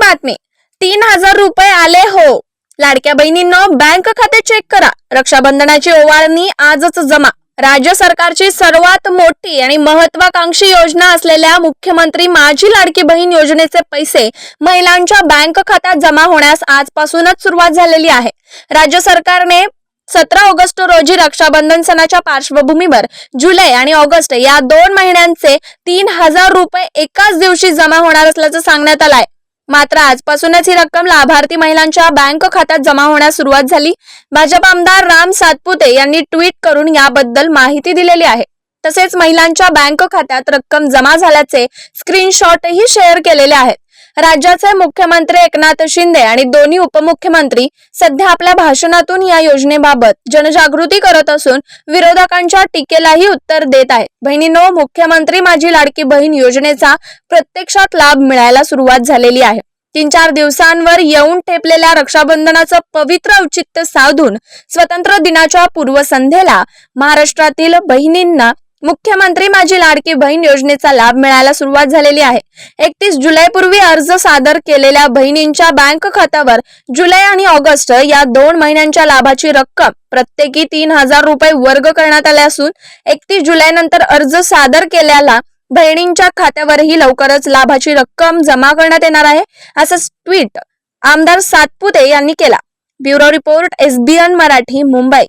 बातमी. तीन हजार रुपये आले हो. लाडक्या बहिणींनो बँक खाते चेक करा. रक्षाबंधनाची ओवाळणी आजच जमा. राज्य सरकारची सर्वात मोठी आणि महत्वाकांक्षी योजना असलेल्या मुख्यमंत्री माझी लाडकी बहीण योजनेचे पैसे महिलांच्या बँक खात्यात जमा होण्यास आजपासूनच सुरुवात झालेली आहे. राज्य सरकारने सतरा ऑगस्ट रोजी रक्षाबंधन सणाच्या पार्श्वभूमीवर जुलै आणि ऑगस्ट या दोन महिन्यांचे तीन हजार रुपये एकाच दिवशी जमा होणार असल्याचं सांगण्यात आलंय. मात्र आजपासूनच ही रक्कम लाभार्थी महिलांच्या बँक खात्यात जमा होण्यास सुरुवात झाली. भाजप आमदार राम सातपुते यांनी ट्विट करून याबद्दल माहिती दिलेली आहे. तसेच महिलांच्या बँक खात्यात रक्कम जमा झाल्याचे स्क्रीनशॉटही शेअर केलेले आहेत. राज्याचे मुख्यमंत्री एकनाथ शिंदे आणि दोन्ही उपमुख्यमंत्री सध्या आपल्या भाषणातून या योजनेबाबत जनजागृती करत असून विरोधकांच्या टीकेलाही उत्तर देत आहेत. बहिणींनो मुख्यमंत्री माझी लाडकी बहीण योजनेचा प्रत्यक्षात लाभ मिळायला सुरुवात झालेली आहे. तीन चार दिवसांवर येऊन ठेपलेल्या रक्षाबंधनाचं पवित्र औचित्य साधून स्वतंत्र दिनाच्या पूर्वसंध्येला महाराष्ट्रातील बहिणींना मुख्यमंत्री माझी लाडकी बहीण योजनेचा लाभ मिळायला सुरुवात झालेली आहे. एकतीस जुलैपूर्वी अर्ज सादर केलेल्या बहिणींच्या बँक खात्यावर जुलै आणि ऑगस्ट या दोन महिन्यांच्या लाभाची रक्कम प्रत्येकी तीन हजार रुपये वर्ग करण्यात आले असून एकतीस जुलै नंतर अर्ज सादर केल्याला बहिणींच्या खात्यावरही लवकरच लाभाची रक्कम जमा करण्यात येणार आहे असं ट्विट आमदार सातपुते यांनी केला. Bureau report SBN Marathi Mumbai.